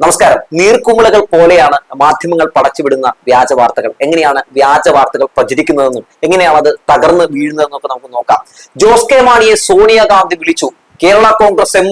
നമസ്കാരം. നീർക്കുമിളകൾ പോലെയാണ് മാധ്യമങ്ങൾ പടച്ചുവിടുന്ന വ്യാജ വാർത്തകൾ. എങ്ങനെയാണ് വ്യാജ വാർത്തകൾ പ്രചരിക്കുന്നതെന്നും എങ്ങനെയാണ് അത് തകർന്ന് വീഴുന്നതെന്നും ഒക്കെ നമുക്ക് നോക്കാം. ജോസ് കെ മാണിയെ സോണിയാഗാന്ധി വിളിച്ചു. Kerala Congress M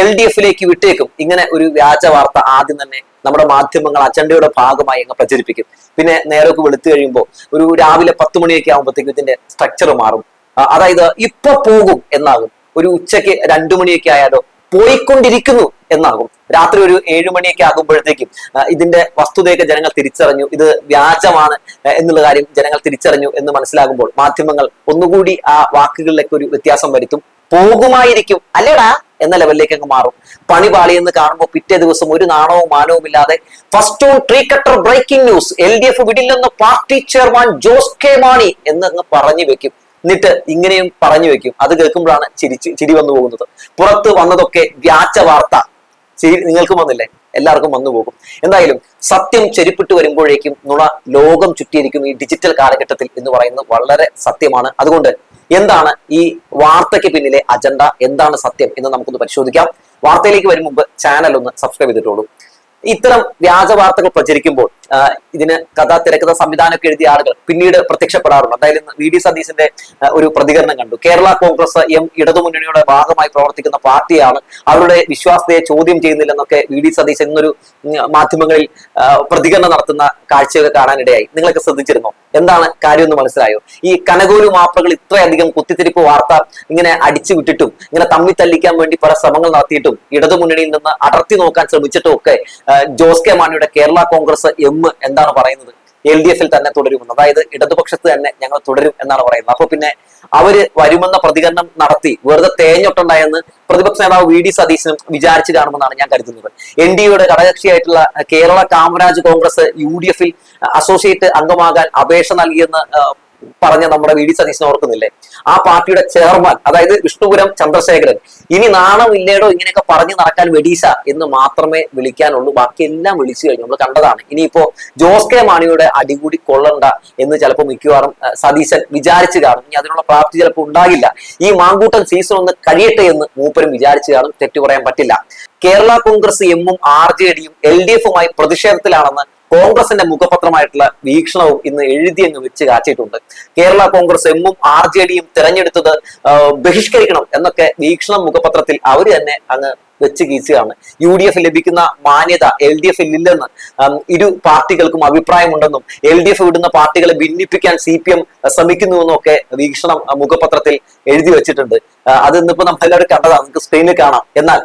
L D എഫിലേക്ക് വിട്ടേക്കും. ഇങ്ങനെ ഒരു വ്യാജ വാർത്ത ആദ്യം തന്നെ നമ്മുടെ മാധ്യമങ്ങൾ അജണ്ടയുടെ ഭാഗമായി അങ്ങ് പ്രചരിപ്പിക്കും. പിന്നെ നേരൊക്കെ വെളുത്തു കഴിയുമ്പോൾ ഒരു രാവിലെ പത്ത് മണിയൊക്കെ ആകുമ്പോഴത്തേക്കും ഇതിന്റെ സ്ട്രക്ചർ മാറും. അതായത് ഇപ്പൊ പോകും എന്നാകും. ഒരു ഉച്ചയ്ക്ക് രണ്ടു മണിയൊക്കെ ആയാലോ പോയിക്കൊണ്ടിരിക്കുന്നു എന്നാകും. രാത്രി ഒരു ഏഴുമണിയൊക്കെ ആകുമ്പോഴത്തേക്കും ഇതിന്റെ വസ്തുതയൊക്കെ ജനങ്ങൾ തിരിച്ചറിഞ്ഞു. ഇത് വ്യാജമാണ് എന്നുള്ള കാര്യം ജനങ്ങൾ തിരിച്ചറിഞ്ഞു എന്ന് മനസ്സിലാകുമ്പോൾ മാധ്യമങ്ങൾ ഒന്നുകൂടി ആ വാക്കുകളിലേക്ക് ഒരു വ്യത്യാസം വരുത്തും. പോകുമായിരിക്കും. അല്ലേടാ എന്ന ലെവലിലേക്ക് അങ്ങ് മാറും. പണി എന്ന് കാണുമ്പോൾ പിറ്റേ ദിവസം ഒരു നാണവും മാനവും ഇല്ലാതെ first on tree cutter breaking news L D F വിടില്ലെന്ന് party chairman Jose K Mani എന്ന് അങ്ങ് പറഞ്ഞു വെക്കും. എന്നിട്ട് ഇങ്ങനെയും പറഞ്ഞു വെക്കും. അത് കേൾക്കുമ്പോഴാണ് ചിരിച്ച് ചിരി വന്നു പോകുന്നത്. പുറത്ത് വന്നതൊക്കെ വ്യാജ വാർത്ത. നിങ്ങൾക്കും വന്നില്ലേ? എല്ലാവർക്കും വന്നു പോകും. എന്തായാലും സത്യം ചെരുപ്പിട്ട് വരുമ്പോഴേക്കും നുണ ലോകം ചുറ്റിയിരിക്കും ഈ ഡിജിറ്റൽ കാലഘട്ടത്തിൽ എന്ന് പറയുന്നത് വളരെ സത്യമാണ്. അതുകൊണ്ട് എന്താണ് ഈ വാർത്തയ്ക്ക് പിന്നിലെ അജണ്ട എന്താണ് സത്യം എന്ന് നമുക്കൊന്ന് പരിശോധിക്കാം. വാർത്തയിലേക്ക് വരും മുമ്പ് ചാനൽ ഒന്ന് സബ്സ്ക്രൈബ് ചെയ്തിട്ടുള്ളൂ ഇത്തരം വ്യാജ വാർത്തകൾ പ്രചരിക്കുമ്പോൾ ഇതിന് കഥ തിരക്കഥ സംവിധാനമൊക്കെ എഴുതിയ ആളുകൾ പിന്നീട് പ്രത്യക്ഷപ്പെടാറുണ്ട്. എന്തായാലും വി ഡി സതീശന്റെ ഒരു പ്രതികരണം കണ്ടു. കേരള കോൺഗ്രസ് എം ഇടതുമുന്നണിയുടെ ഭാഗമായി പ്രവർത്തിക്കുന്ന പാർട്ടിയാണ് അവരുടെ വിശ്വാസത്തെ ചോദ്യം ചെയ്യുന്നില്ലെന്നൊക്കെ വി ഡി സതീശൻ എന്നൊരു മാധ്യമങ്ങളിൽ പ്രതികരണം നടത്തുന്ന കാഴ്ചയൊക്കെ കാണാനിടയായി. നിങ്ങളൊക്കെ ശ്രദ്ധിച്ചിരുന്നോ? എന്താണ് കാര്യം എന്ന് മനസ്സിലായോ? ഈ കനകോലു മാപ്പുകൾ ഇത്രയധികം കുത്തിത്തിരിപ്പ് വാർത്ത ഇങ്ങനെ അടിച്ചു വിട്ടിട്ടും ഇങ്ങനെ തമ്മി തല്ലിക്കാൻ വേണ്ടി പല ശ്രമങ്ങൾ നടത്തിയിട്ടും ഇടതുമുന്നണിയിൽ നിന്ന് അടർത്തി നോക്കാൻ ശ്രമിച്ചിട്ടും ഒക്കെ ജോസ് കെ മാണിയുടെ കേരള കോൺഗ്രസ് എം എന്താണ് പറയുന്നത്? എൽ ഡി എഫിൽ തന്നെ തുടരുമെന്ന്. അതായത് ഇടതുപക്ഷത്ത് തന്നെ ഞങ്ങൾ തുടരും എന്നാണ് പറയുന്നത്. അപ്പൊ പിന്നെ അവർ വരുമെന്ന പ്രതികരണം നടത്തി വെറുതെ തേഞ്ഞൊട്ടുണ്ടായെന്ന് പ്രതിപക്ഷ നേതാവ് വി ഡി സതീശനും വിചാരിച്ചു കാണുമെന്നാണ് ഞാൻ കരുതുന്നത്. എൻ ഡി എയുടെ ഘടകകക്ഷിയായിട്ടുള്ള കേരള കാമരാജ് കോൺഗ്രസ് യു ഡി എഫിൽ അസോസിയേറ്റ് അംഗമാകാൻ അപേക്ഷ നൽകിയെന്ന് പറഞ്ഞ നമ്മുടെ വി ഡി സതീശൻ ഓർക്കുന്നില്ലേ? ആ പാർട്ടിയുടെ ചെയർമാൻ അതായത് വിഷ്ണുപുരം ചന്ദ്രശേഖരൻ ഇനി നാണമില്ലേടോ ഇങ്ങനെയൊക്കെ പറഞ്ഞു നടക്കാൻ വെടീസ എന്ന് മാത്രമേ വിളിക്കാനുള്ളൂ. ബാക്കി എല്ലാം വിളിച്ചു കഴിഞ്ഞു. നമ്മൾ കണ്ടതാണ്. ഇനിയിപ്പോ ജോസ് കെ മാണിയുടെ അടികൂടി കൊള്ളണ്ട എന്ന് ചിലപ്പോൾ മിക്കവാറും സതീശൻ വിചാരിച്ചു കാണും ഇനി അതിനുള്ള പ്രാപ്തി ചിലപ്പോൾ ഉണ്ടാകില്ല. ഈ മാങ്കൂട്ടൻ സീസൺ ഒന്ന് കഴിയട്ടെ എന്ന് മൂപ്പരും വിചാരിച്ചു കാണും തെറ്റു പറയാൻ പറ്റില്ല. കേരള കോൺഗ്രസ് എമ്മും ആർ ജെ ഡിയും എൽ ഡി എഫുമായി പ്രതിഷേധത്തിലാണെന്ന് കോൺഗ്രസിന്റെ മുഖപത്രമായിട്ടുള്ള വീക്ഷണവും ഇന്ന് എഴുതി അങ്ങ് വെച്ച് കാച്ചിട്ടുണ്ട് കേരള കോൺഗ്രസ് എമ്മും ആർ ജെ ഡിയും തെരഞ്ഞെടുത്തത് ബഹിഷ്കരിക്കണം എന്നൊക്കെ വീക്ഷണം മുഖപത്രത്തിൽ അവർ തന്നെ അങ്ങ് വെച്ച് കീച്ചുകയാണ് യു ഡി എഫ് ലഭിക്കുന്ന മാന്യത എൽ ഡി എഫിൽ ഇല്ലെന്ന് ഇരു പാർട്ടികൾക്കും അഭിപ്രായമുണ്ടെന്നും എൽ ഡി എഫ് വിടുന്ന പാർട്ടികളെ ഭിന്നിപ്പിക്കാൻ സി പി എം ശ്രമിക്കുന്നുവെന്നും ഒക്കെ വീക്ഷണം മുഖപത്രത്തിൽ എഴുതി വെച്ചിട്ടുണ്ട്. അത് ഇന്നിപ്പോ നമ്മളെല്ലാവരും കണ്ടതാണ്. നമുക്ക് സ്ക്രീനിൽ കാണാം. എന്നാൽ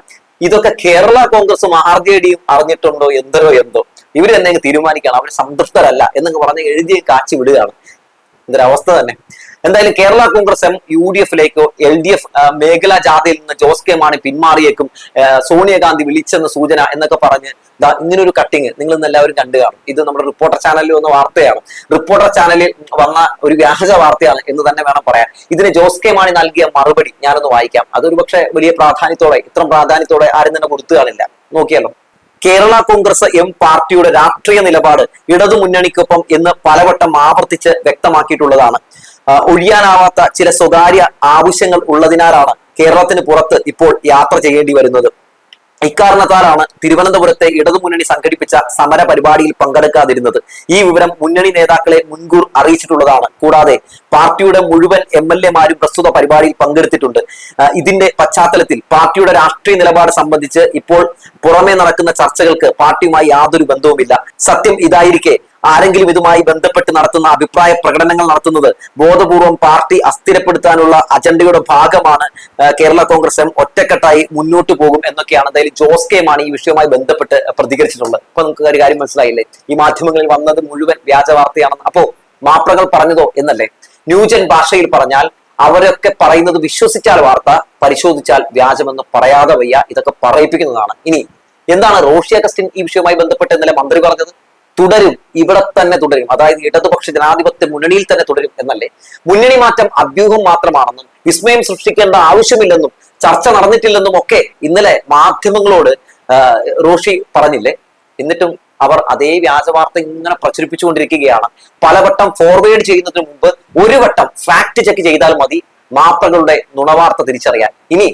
ഇതൊക്കെ കേരള കോൺഗ്രസും ആർ ജെ ഡിയും അറിഞ്ഞിട്ടുണ്ടോ എന്തോ എന്തോ. ഇവർ തന്നെ അങ്ങ് തീരുമാനിക്കണം അവർ സംതൃപ്തരല്ല എന്നൊക്കെ പറഞ്ഞ് എഴുതി കാച്ചി വിടുകയാണ്. ഇതൊരവസ്ഥ തന്നെ. എന്തായാലും Kerala Congress M U D എഫിലേക്കോ L D F മേഖലാ ജാഥയിൽ നിന്ന് ജോസ് കെ മാണി പിന്മാറിയേക്കും സോണിയാഗാന്ധി വിളിച്ചെന്ന സൂചന എന്നൊക്കെ പറഞ്ഞ് ഇങ്ങനൊരു കട്ടിങ് നിങ്ങൾ ഇന്ന് എല്ലാവരും കണ്ടു കാണും. ഇത് നമ്മുടെ റിപ്പോർട്ടർ ചാനലിൽ വന്ന വാർത്തയാണ്. റിപ്പോർട്ടർ ചാനലിൽ വന്ന ഒരു വ്യാജ വാർത്തയാണ് എന്ന് തന്നെ വേണം പറയാൻ. ഇതിന് ജോസ് കെ മാണി നൽകിയ മറുപടി ഞാനൊന്ന് വായിക്കാം. അതൊരു പക്ഷേ വലിയ പ്രാധാന്യത്തോടെ ഇത്ര പ്രാധാന്യത്തോടെ ആരും തന്നെ കൊടുത്തു കാണില്ല. നോക്കിയല്ലോ കേരള കോൺഗ്രസ് എം പാർട്ടിയുടെ രാഷ്ട്രീയ നിലപാട് ഇടതു മുന്നണിക്കൊപ്പം എന്ന് പലവട്ടം ആവർത്തിച്ച് വ്യക്തമാക്കിയിട്ടുള്ളതാണ്. ഒഴിയാനാവാത്ത ചില സ്വകാര്യ ആവശ്യങ്ങൾ ഉള്ളതിനാലാണ് കേരളത്തിന് പുറത്ത് ഇപ്പോൾ യാത്ര ചെയ്യേണ്ടി വരുന്നത്. ഇക്കാരണത്താലാണ് തിരുവനന്തപുരത്തെ ഇടതുമുന്നണി സംഘടിപ്പിച്ച സമര പരിപാടിയിൽ പങ്കെടുക്കാതിരുന്നത്. ഈ വിവരം മുന്നണി നേതാക്കളെ മുൻകൂർ അറിയിച്ചിട്ടുള്ളതാണ്. കൂടാതെ പാർട്ടിയുടെ മുഴുവൻ എം എൽ എമാരും പ്രസ്തുത പരിപാടിയിൽ പങ്കെടുത്തിട്ടുണ്ട്. ഇതിന്റെ പശ്ചാത്തലത്തിൽ പാർട്ടിയുടെ രാഷ്ട്രീയ നിലപാട് സംബന്ധിച്ച് ഇപ്പോൾ പുറമെ നടക്കുന്ന ചർച്ചകൾക്ക് പാർട്ടിയുമായി യാതൊരു ബന്ധവുമില്ല. സത്യം ഇതായിരിക്കെ ആരെങ്കിലും ഇതുമായി ബന്ധപ്പെട്ട് നടത്തുന്ന അഭിപ്രായ പ്രകടനങ്ങൾ നടത്തുന്നത് ബോധപൂർവം പാർട്ടി അസ്ഥിരപ്പെടുത്താനുള്ള അജണ്ടയുടെ ഭാഗമാണ് കേരള കോൺഗ്രസ് എം ഒറ്റക്കെട്ടായി മുന്നോട്ട് പോകും എന്നൊക്കെയാണ് എന്തായാലും ജോസ് കെ മാണി ഈ വിഷയവുമായി ബന്ധപ്പെട്ട് പ്രതികരിച്ചിട്ടുള്ളത്. അപ്പൊ നമുക്ക് ഒരു കാര്യം മനസ്സിലായില്ലേ? ഈ മാധ്യമങ്ങളിൽ വന്നത് മുഴുവൻ വ്യാജ വാർത്തയാണെന്ന്. അപ്പോ മാപ്രകൾ പറഞ്ഞതോ എന്നല്ലേ? ന്യൂജൻ ഭാഷയിൽ പറഞ്ഞാൽ അവരൊക്കെ പറയുന്നത് വിശ്വസിച്ചാൽ വാർത്ത പരിശോധിച്ചാൽ വ്യാജമെന്ന് പറയാതെ വയ്യ ഇതൊക്കെ പറയിപ്പിക്കുന്നതാണ്. ഇനി എന്താണ് റോഷി അഗസ്റ്റിൻ ഈ വിഷയവുമായി ബന്ധപ്പെട്ട് ഇന്നലെ മന്ത്രി പറഞ്ഞത്? തുടരും. ഇവിടെ തന്നെ തുടരും. അതായത് ഇടതുപക്ഷ ജനാധിപത്യ മുന്നണിയിൽ തന്നെ തുടരും എന്നല്ലേ? മുന്നണി മാറ്റം അഭ്യൂഹം മാത്രമാണെന്നും വിസ്മയം സൃഷ്ടിക്കേണ്ട ആവശ്യമില്ലെന്നും ചർച്ച നടന്നിട്ടില്ലെന്നും ഒക്കെ ഇന്നലെ മാധ്യമങ്ങളോട് റോഷി പറഞ്ഞില്ലേ? എന്നിട്ടും അവർ അതേ വ്യാജവാർത്ത ഇങ്ങനെ പ്രചരിപ്പിച്ചുകൊണ്ടിരിക്കുകയാണ്. പലവട്ടം ഫോർവേഡ് ചെയ്യുന്നതിന് മുമ്പ് ഒരു വട്ടം ഫാക്ട് ചെക്ക് ചെയ്താൽ മതി മാപ്പകളുടെ നുണവാർത്ത തിരിച്ചറിയാൻ. ഇനി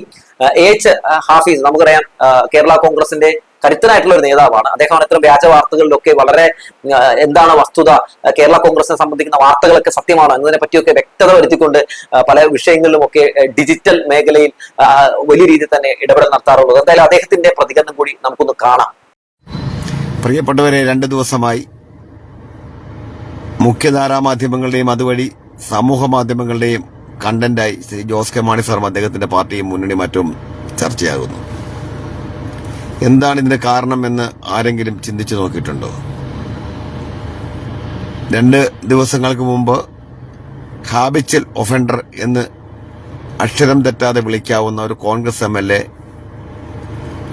എച്ച് ഹാഫീസ് നമുക്കറിയാം കേരള കോൺഗ്രസിന്റെ കരുത്തനായിട്ടുള്ള ഒരു നേതാവാണ്. അദ്ദേഹമാണ് ഇത്തരം വ്യാജ വാർത്തകളിലൊക്കെ വളരെ എന്താണ് വസ്തുത കേരള കോൺഗ്രസിനെ സംബന്ധിക്കുന്ന വാർത്തകളൊക്കെ സത്യമാണോ. എന്നതിനെ പറ്റിയൊക്കെ വ്യക്തത വരുത്തിക്കൊണ്ട് പല വിഷയങ്ങളിലുമൊക്കെ ഡിജിറ്റൽ മേഖലയിൽ വലിയ രീതിയിൽ തന്നെ ഇടപെടൽ നടത്താറുള്ളത്. എന്തായാലും അദ്ദേഹത്തിന്റെ പ്രതികരണം കൂടി നമുക്കൊന്ന് കാണാം. പ്രിയപ്പെട്ടവരെ രണ്ട് ദിവസമായി മുഖ്യധാരാ മാധ്യമങ്ങളുടെയും അതുവഴി സമൂഹ മാധ്യമങ്ങളുടെയും കണ്ടന്റായി ശ്രീ ജോസ് കെ മാണി സാറും അദ്ദേഹത്തിന്റെ പാർട്ടിയും മുന്നണി മറ്റും ചർച്ചയാകുന്നു. എന്താണ് ഇതിന് കാരണമെന്ന് ആരെങ്കിലും ചിന്തിച്ചു നോക്കിയിട്ടുണ്ടോ? രണ്ട് ദിവസങ്ങൾക്ക് മുമ്പ് ഹാബിച്ചൽ ഒഫൻഡർ എന്ന് അക്ഷരം തെറ്റാതെ വിളിക്കാവുന്ന ഒരു കോൺഗ്രസ് എം എൽ എ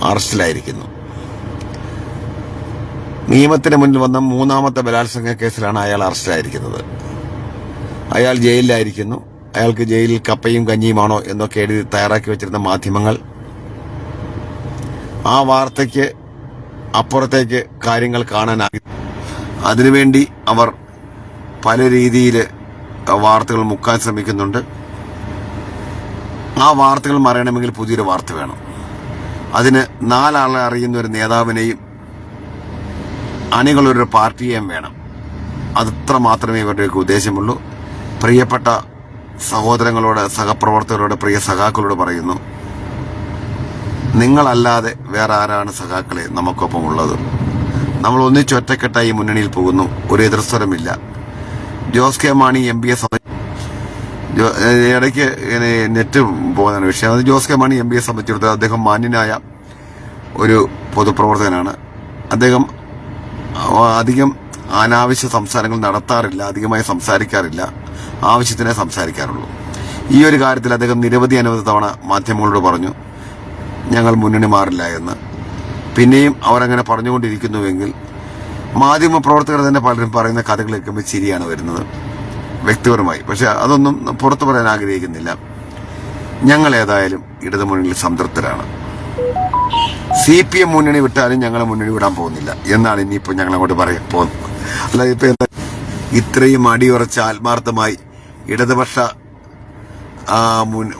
അറസ്റ്റിലായിരിക്കുന്നു. നിയമത്തിന് മുന്നിൽ വന്ന മൂന്നാമത്തെ ബലാത്സംഗ കേസിലാണ് അയാൾ അറസ്റ്റിലായിരിക്കുന്നത്. അയാൾ ജയിലിലായിരിക്കുന്നു. അയാൾക്ക് ജയിലിൽ കപ്പയും കഞ്ഞിയുമാണോ എന്നൊക്കെ എഴുതി തയ്യാറാക്കി വെച്ചിരുന്ന മാധ്യമങ്ങൾ ആ വാർത്തയ്ക്ക് അപ്പുറത്തേക്ക് കാര്യങ്ങൾ കാണാനായി. അതിനുവേണ്ടി അവർ പല രീതിയിൽ വാർത്തകൾ മുക്കാൻ ശ്രമിക്കുന്നുണ്ട്. ആ വാർത്തകൾ മറിയണമെങ്കിൽ പുതിയൊരു വാർത്ത വേണം. അതിന് നാലാളെ അറിയുന്ന ഒരു നേതാവിനെയും അണികളൊരു പാർട്ടിയെയും വേണം. അതത്ര മാത്രമേ ഇവരുടെയൊക്കെ ഉദ്ദേശമുള്ളൂ. പ്രിയപ്പെട്ട സഹോദരങ്ങളോട് സഹപ്രവർത്തകരോട് പ്രിയ സഖാക്കളോട് പറയുന്നു. നിങ്ങളല്ലാതെ വേറെ ആരാണ് സഖാക്കളെ നമുക്കൊപ്പം ഉള്ളത് നമ്മൾ ഒന്നിച്ച് ഒറ്റക്കെട്ടായി മുന്നണിയിൽ പോകുന്നു. ഒരു എതിർസ്വരമില്ല Jose K Mani M P A ഇടയ്ക്ക് നെറ്റ് പോകുന്ന വിഷയം. അത് ജോസ് കെ മാണി എം പിയെ സംബന്ധിച്ചിടത്തോളം അദ്ദേഹം മാന്യനായ ഒരു പൊതുപ്രവർത്തകനാണ്. അദ്ദേഹം അധികം അനാവശ്യ സംസാരങ്ങൾ നടത്താറില്ല അധികമായി സംസാരിക്കാറില്ല. ആവശ്യത്തിനെ സംസാരിക്കാറുള്ളൂ. ഈ ഒരു കാര്യത്തിൽ അദ്ദേഹം നിരവധി അനവധി തവണ മാധ്യമങ്ങളോട് പറഞ്ഞു. ഞങ്ങൾ മുന്നണി മാറില്ല എന്ന്. പിന്നെയും അവരങ്ങനെ പറഞ്ഞുകൊണ്ടിരിക്കുന്നുവെങ്കിൽ മാധ്യമ പ്രവർത്തകർ തന്നെ പലരും പറയുന്ന കഥകൾ കേൾക്കുമ്പോൾ ചിരിയാണ് വരുന്നത് വ്യക്തിപരമായി. പക്ഷെ അതൊന്നും പുറത്തു പറയാൻ ആഗ്രഹിക്കുന്നില്ല. ഞങ്ങൾ ഏതായാലും ഇടതു മുന്നണിയിൽ സംതൃപ്തരാണ്. സി പി എം മുന്നണി വിട്ടാലും ഞങ്ങളെ മുന്നണി വിടാൻ പോകുന്നില്ല എന്നാണ് ഇനിയിപ്പോൾ ഞങ്ങൾ അങ്ങോട്ട് പറയാൻ പോകുന്നത്. അല്ല ഇപ്പം എന്താ? ഇത്രയും അടിയുറച്ച ആത്മാർത്ഥമായി ഇടതുപക്ഷ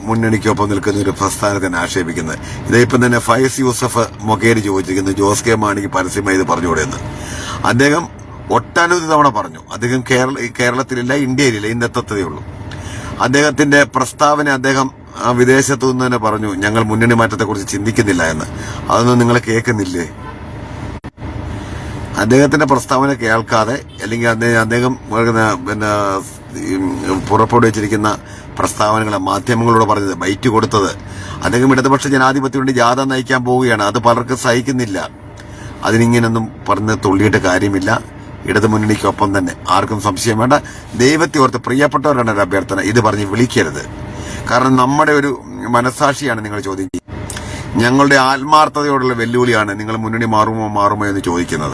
മുന്നണിക്കൊപ്പം നിൽക്കുന്ന ഒരു പ്രസ്ഥാനത്തിനെ ആക്ഷേപിക്കുന്നത്. ഇതേപ്പം തന്നെ ഫയസ് യൂസഫ് മൊകേരി ചോദിച്ചിരിക്കുന്നു ജോസ് കെ മാണിക്ക് പരസ്യമായി ഇത് പറഞ്ഞുകൂടെയെന്ന് അദ്ദേഹം ഒട്ടനവധി തവണ പറഞ്ഞു അദ്ദേഹം കേരള കേരളത്തിലില്ല ഇന്ത്യയിലില്ല ഉള്ളൂ. അദ്ദേഹത്തിന്റെ പ്രസ്താവന അദ്ദേഹം വിദേശത്തു നിന്ന് തന്നെ പറഞ്ഞു ഞങ്ങൾ മുന്നണി മാറ്റത്തെക്കുറിച്ച് ചിന്തിക്കുന്നില്ല എന്ന്. അതൊന്നും നിങ്ങൾ കേൾക്കുന്നില്ലേ? അദ്ദേഹത്തിന്റെ പ്രസ്താവന കേൾക്കാതെ അല്ലെങ്കിൽ അദ്ദേഹം പിന്നെ പുറപ്പെടുവിച്ചിരിക്കുന്ന പ്രസ്താവനകളെ മാധ്യമങ്ങളോട് പറഞ്ഞത് ബൈറ്റ് കൊടുത്തത്. അദ്ദേഹം ഇടതുപക്ഷ ജനാധിപത്യത്തിന്റെ ജാഥ നയിക്കാൻ പോവുകയാണ്. അത് പലർക്കും സഹിക്കുന്നില്ല. അതിനിങ്ങനൊന്നും പറഞ്ഞ് തുള്ളിയിട്ട് കാര്യമില്ല. ഇടതുമുന്നണിക്കൊപ്പം തന്നെ ആർക്കും സംശയം വേണ്ട. ദൈവത്തെ ഓർത്ത് പ്രിയപ്പെട്ടവരാണ് ഒരു അഭ്യർത്ഥന. ഇത് പറഞ്ഞ് വിളിക്കരുത്. കാരണം നമ്മുടെ ഒരു മനസാക്ഷിയാണ് നിങ്ങൾ ചോദ്യം ഞങ്ങളുടെ ആത്മാർത്ഥതയോടുള്ള വെല്ലുവിളിയാണ് നിങ്ങൾ മുന്നണി മാറുമോ മാറുമോ എന്ന് ചോദിക്കുന്നത്.